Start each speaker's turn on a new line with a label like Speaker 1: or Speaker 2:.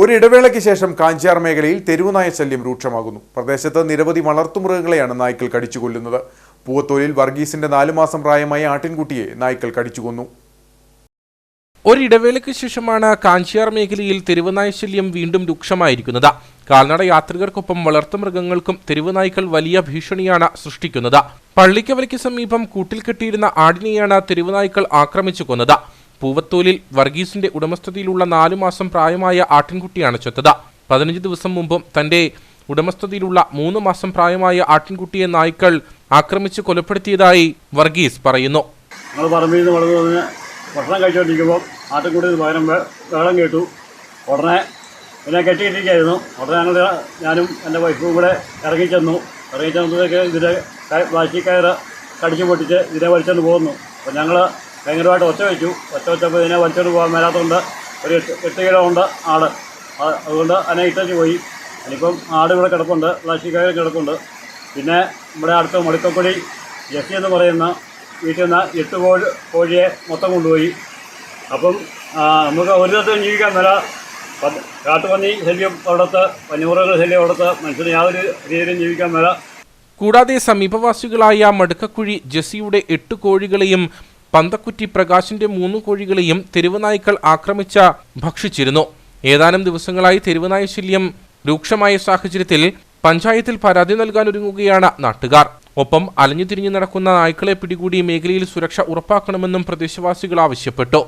Speaker 1: ഒരിടവേളയ്ക്ക് ശേഷം കാഞ്ചിയാർ മേഖലയിൽ തെരുവുനായ ശല്യം രൂക്ഷമാകുന്നു. പ്രദേശത്ത് നിരവധി വളർത്തുമൃഗങ്ങളെയാണ് നായ്ക്കൾ കടിച്ചുകൊല്ലുന്നത്. പൂവത്തോലിൽ വർഗീസിന്റെ നാലു മാസം പ്രായമായ ആട്ടിൻകുട്ടിയെ നായ്ക്കൾ കടിച്ചുകൊന്നു.
Speaker 2: ഒരിടവേളയ്ക്ക് ശേഷമാണ് കാഞ്ചിയാർ മേഖലയിൽ തെരുവുനായ ശല്യം വീണ്ടും രൂക്ഷമായിരിക്കുന്നത്. കാൽനട യാത്രികർക്കൊപ്പം വളർത്തുമൃഗങ്ങൾക്കും തെരുവുനായ്ക്കൾ വലിയ ഭീഷണിയാണ് സൃഷ്ടിക്കുന്നത്. പള്ളിക്കവലയ്ക്ക് സമീപം കൂട്ടിൽ കെട്ടിയിരുന്ന ആടിനെയാണ് തെരുവുനായ്ക്കൾ ആക്രമിച്ചു കൊന്നത്. പൂവത്തോലിൽ വർഗീസിന്റെ ഉടമസ്ഥതയിലുള്ള നാലു മാസം പ്രായമായ ആട്ടിൻകുട്ടിയാണ് ചത്തത്. പതിനഞ്ച് ദിവസം മുമ്പും തന്റെ ഉടമസ്ഥതയിലുള്ള മൂന്ന് മാസം പ്രായമായ ആട്ടിൻകുട്ടിയെ നായ്ക്കൾ ആക്രമിച്ച് കൊലപ്പെടുത്തിയതായി വർഗീസ് പറയുന്നു.
Speaker 3: ഞങ്ങൾ പറമ്പിൽ നിന്ന് വളർന്നു വന്ന് ഭക്ഷണം കഴിച്ചുകൊണ്ടിരിക്കുമ്പോൾ കേട്ടു. ഉടനെ എന്നെ കെട്ടിയിട്ടിരിക്കുകയായിരുന്നു. ഉടനെ ഞങ്ങൾ ഞാനും എന്റെ വൈഫും കൂടെ ഇറങ്ങിച്ചെന്നു ഇറങ്ങിച്ചെന്നപ്പോഴേക്ക് ഇതിന്റെ പ്ലാസ്റ്റിക് കയറ് കടിച്ചു പൊട്ടിച്ച് ഇതിനെ വലിച്ചുകൊണ്ട് പോകുന്നു അപ്പോൾ ഞങ്ങൾ ഭയങ്കരമായിട്ട് ഒച്ച വെച്ചു. ഒച്ച വെച്ചപ്പോൾ ഇതിനെ വലിച്ചോട്ട് പോകാൻ മേലാത്തതുകൊണ്ട് ഒരു എട്ട് എട്ട് കിലോ ഉണ്ട് ആട്. അതുകൊണ്ട് അതിനെ ഇട്ടേച്ച് പോയി. അതിനിപ്പം ആട് ഇവിടെ കിടപ്പുണ്ട്. പ്ലാസ്റ്റിക് കയറ് കിടപ്പുണ്ട്. പിന്നെ നമ്മുടെ അടുത്ത മടുക്കപ്പൊടി ജെസ്സി എന്ന് പറയുന്ന വീട്ടിൽ നിന്ന് എട്ട് കോഴി കോഴിയെ മൊത്തം കൊണ്ടുപോയി. അപ്പം നമുക്ക് ഒരു ദിവസം ജീവിക്കാൻ മേല. കാട്ടുപന്നി ശല്യം അവിടുത്തെ വന്യമൃഗങ്ങളുടെ ശല്യം അവിടുത്തെ മനുഷ്യന് യാതൊരു രീതിയിലും ജീവിക്കാൻ മേല.
Speaker 2: കൂടാതെ സമീപവാസികളായ മടുക്കക്കുഴി ജെസ്സിയുടെ എട്ട് കോഴികളെയും പന്തക്കുറ്റി പ്രകാശിന്റെ മൂന്ന് കോഴികളെയും തെരുവുനായ്ക്കൾ ആക്രമിച്ച ഭക്ഷിച്ചിരുന്നു. ഏതാനും ദിവസങ്ങളായി തെരുവുനായ ശല്യം രൂക്ഷമായ സാഹചര്യത്തിൽ പഞ്ചായത്തിൽ പരാതി നൽകാൻ ഒരുങ്ങുകയാണ് നാട്ടുകാർ. ഒപ്പം അലഞ്ഞു തിരിഞ്ഞു നടക്കുന്ന നായ്ക്കളെ പിടികൂടി മേഖലയിൽ സുരക്ഷ ഉറപ്പാക്കണമെന്നും പ്രദേശവാസികൾ ആവശ്യപ്പെട്ടു.